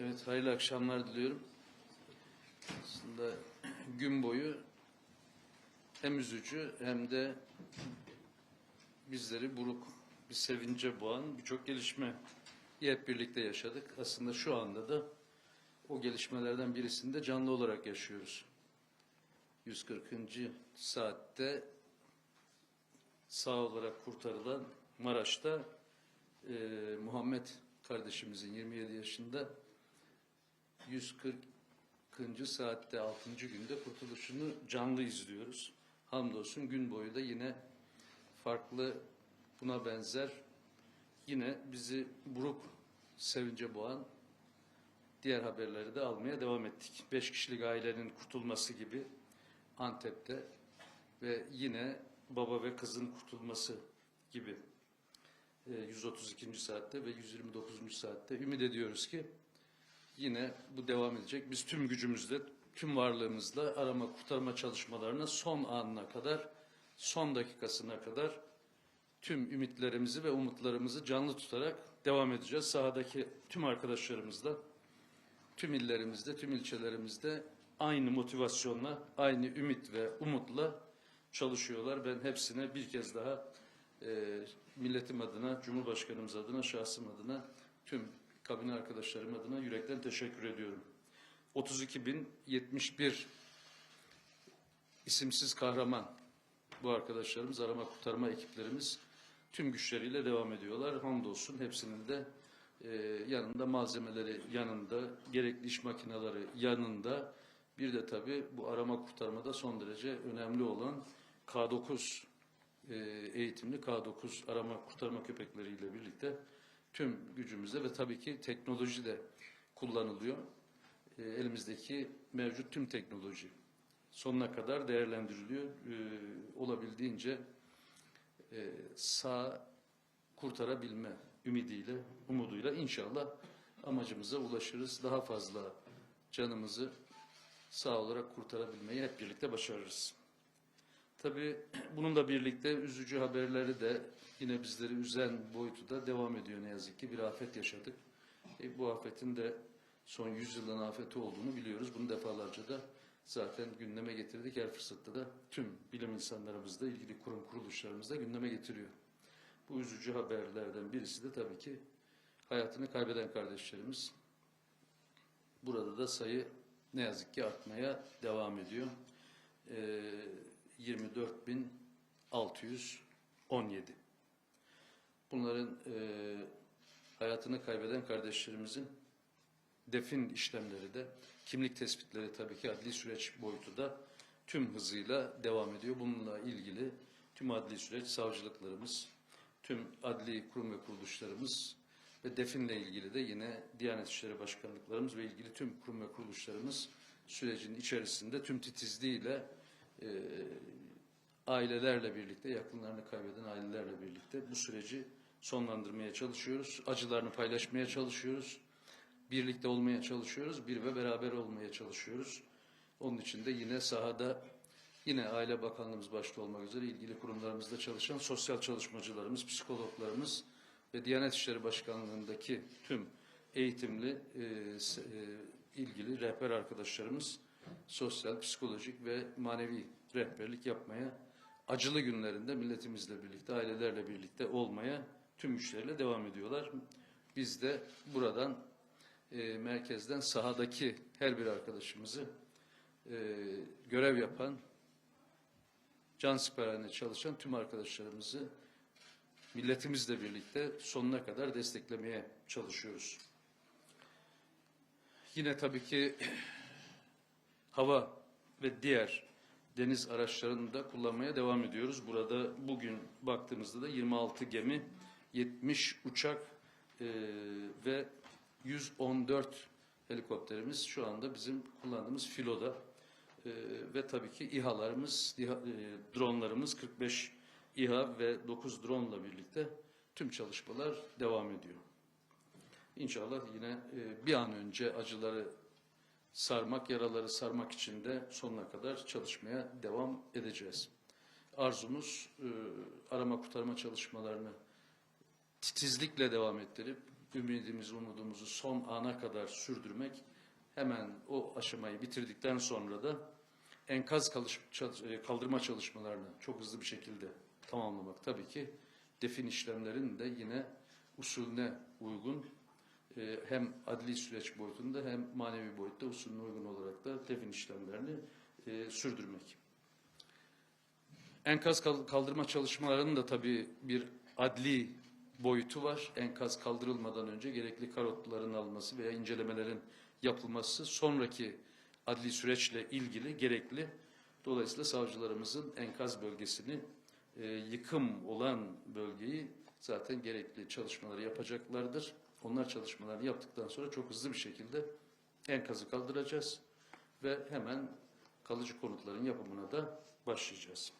Evet, hayırlı akşamlar diliyorum. Aslında gün boyu hem üzücü hem de bizleri buruk bir sevince boğan birçok gelişme hep birlikte yaşadık. Aslında şu anda da o gelişmelerden birisini de canlı olarak yaşıyoruz. 140. saatte sağ olarak kurtarılan Maraş'ta e, Muhammed kardeşimizin 27 yaşında 140. saatte 6. günde kurtuluşunu canlı izliyoruz. Hamdolsun gün boyu da yine farklı buna benzer yine bizi buruk sevince boğan diğer haberleri de almaya devam ettik. Beş kişilik ailenin kurtulması gibi Antep'te ve yine baba ve kızın kurtulması gibi e, 132. saatte ve 129. saatte ümit ediyoruz ki yine bu devam edecek. Biz tüm gücümüzle, tüm varlığımızla arama kurtarma çalışmalarına son anına kadar, son dakikasına kadar tüm ümitlerimizi ve umutlarımızı canlı tutarak devam edeceğiz. Sahadaki tüm arkadaşlarımızla, tüm illerimizde, tüm ilçelerimizde aynı motivasyonla, aynı ümit ve umutla çalışıyorlar. Ben hepsine bir kez daha e, milletim adına, Cumhurbaşkanımız adına, şahsım adına, tüm kabine arkadaşlarım adına yürekten teşekkür ediyorum. 32.071 isimsiz kahraman bu arkadaşlarımız, arama kurtarma ekiplerimiz tüm güçleriyle devam ediyorlar. Hamdolsun hepsinin de e, yanında malzemeleri yanında, gerekli iş makineleri yanında. Bir de tabii bu arama kurtarmada son derece önemli olan K9 e, eğitimli K9 arama kurtarma köpekleriyle birlikte tüm gücümüzle ve tabii ki teknoloji de kullanılıyor. E, elimizdeki mevcut tüm teknoloji sonuna kadar değerlendiriliyor. E, olabildiğince e, sağ kurtarabilme ümidiyle, umuduyla inşallah amacımıza ulaşırız. Daha fazla canımızı sağ olarak kurtarabilmeyi hep birlikte başarırız. Tabii bununla birlikte üzücü haberleri de yine bizleri üzen boyutu da devam ediyor ne yazık ki. Bir afet yaşadık. E, bu afetin de son yüzyılın afeti olduğunu biliyoruz. Bunu defalarca da zaten gündeme getirdik. Her fırsatta da tüm bilim insanlarımız da ilgili kurum kuruluşlarımız da gündeme getiriyor. Bu üzücü haberlerden birisi de tabii ki hayatını kaybeden kardeşlerimiz. Burada da sayı ne yazık ki artmaya devam ediyor. Ee, 24.617. Bunların e, hayatını kaybeden kardeşlerimizin defin işlemleri de, kimlik tespitleri tabii ki adli süreç boyutu da tüm hızıyla devam ediyor. Bununla ilgili tüm adli süreç, savcılıklarımız, tüm adli kurum ve kuruluşlarımız ve definle ilgili de yine Diyanet İşleri Başkanlıklarımız ve ilgili tüm kurum ve kuruluşlarımız sürecin içerisinde tüm titizliğiyle e, ailelerle birlikte, yakınlarını kaybeden ailelerle birlikte bu süreci sonlandırmaya çalışıyoruz. Acılarını paylaşmaya çalışıyoruz. Birlikte olmaya çalışıyoruz. Bir ve beraber olmaya çalışıyoruz. Onun için de yine sahada yine Aile Bakanlığımız başta olmak üzere ilgili kurumlarımızda çalışan sosyal çalışmacılarımız, psikologlarımız ve Diyanet İşleri Başkanlığındaki tüm eğitimli e, e, ilgili rehber arkadaşlarımız sosyal, psikolojik ve manevi rehberlik yapmaya acılı günlerinde milletimizle birlikte, ailelerle birlikte olmaya tüm güçleriyle devam ediyorlar. Biz de buradan e, merkezden sahadaki her bir arkadaşımızı e, görev yapan, can siperhane çalışan tüm arkadaşlarımızı milletimizle birlikte sonuna kadar desteklemeye çalışıyoruz. Yine tabii ki hava ve diğer deniz araçlarını da kullanmaya devam ediyoruz. Burada bugün baktığımızda da 26 gemi, 70 uçak e, ve 114 helikopterimiz şu anda bizim kullandığımız filoda. E, ve tabii ki İHA'larımız, İHA, e, dronlarımız 45 İHA ve 9 drone ile birlikte tüm çalışmalar devam ediyor. İnşallah yine e, bir an önce acıları sarmak, yaraları sarmak için de sonuna kadar çalışmaya devam edeceğiz. Arzumuz e, arama kurtarma çalışmalarını titizlikle devam ettirip ümidimizi, umudumuzu son ana kadar sürdürmek, hemen o aşamayı bitirdikten sonra da enkaz e, kaldırma çalışmalarını çok hızlı bir şekilde tamamlamak. Tabii ki defin işlemlerinin de yine usulüne uygun e, hem adli süreç boyutunda hem manevi boyutta usulüne uygun olarak da defin işlemlerini e, sürdürmek. Enkaz kal- kaldırma çalışmalarının da tabii bir adli boyutu var. Enkaz kaldırılmadan önce gerekli karotların alınması veya incelemelerin yapılması sonraki adli süreçle ilgili gerekli. Dolayısıyla savcılarımızın enkaz bölgesini, e, yıkım olan bölgeyi zaten gerekli çalışmaları yapacaklardır. Onlar çalışmalarını yaptıktan sonra çok hızlı bir şekilde enkazı kaldıracağız ve hemen kalıcı konutların yapımına da başlayacağız.